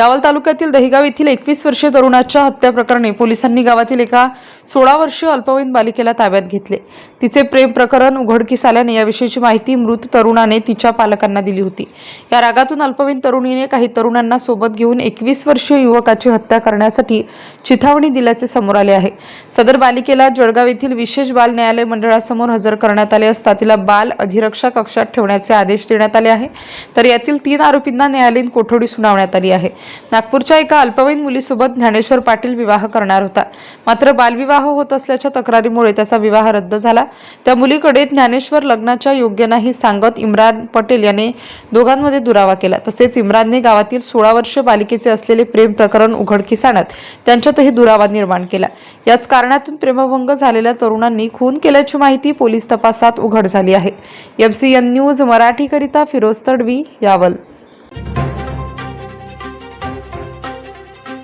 Yawal तालुक्यातील दहिगाव येथील एकवीस वर्षीय तरुणाच्या हत्या प्रकरणी पोलिसांनी गावातील एका सोळा वर्षीय अल्पवयीन बालिकेला ताब्यात घेतले. तिचे प्रेम प्रकरण उघडकीस आल्याने याविषयीची माहिती मृत तरुणाने तिच्या पालकांना दिली होती. या रागातून अल्पवयीन तरुणीने काही तरुणांना सोबत घेऊन एकवीस वर्षीय युवकाची हत्या करण्यासाठी चिथावणी दिल्याचे समोर आले आहे. सदर बालिकेला जळगाव येथील विशेष बाल न्यायालय मंडळासमोर हजर करण्यात आले असता तिला बाल अधिरक्षा कक्षात ठेवण्याचे आदेश देण्यात आले आहे. तर यातील तीन आरोपींना न्यायालयीन कोठडी सुनावण्यात आली आहे. नागपूरच्या एका अल्पवयीन मुलीसोबत ज्ञानेश्वर पाटील विवाह करणार होता. मात्र बालविवाह होत असल्याच्या तक्रारीमुळे त्याचा विवाह रद्द झाला. त्या मुलीकडे ज्ञानेश्वर लग्नाच्या योग्य नाही सांगत इम्रान पटेल याने दोघांमध्ये दुरावा केला. तसेच इम्रानने गावातील सोळा वर्ष बालिकेचे असलेले प्रेम प्रकरण उघडकीस आणत त्यांच्यातही दुरावा निर्माण केला. याच कारणातून प्रेमभंग झालेल्या तरुणांनी खून केल्याची माहिती पोलीस तपासात उघड झाली आहे. एमसीएन न्यूज मराठीकरिता फिरोज तडवी यावल.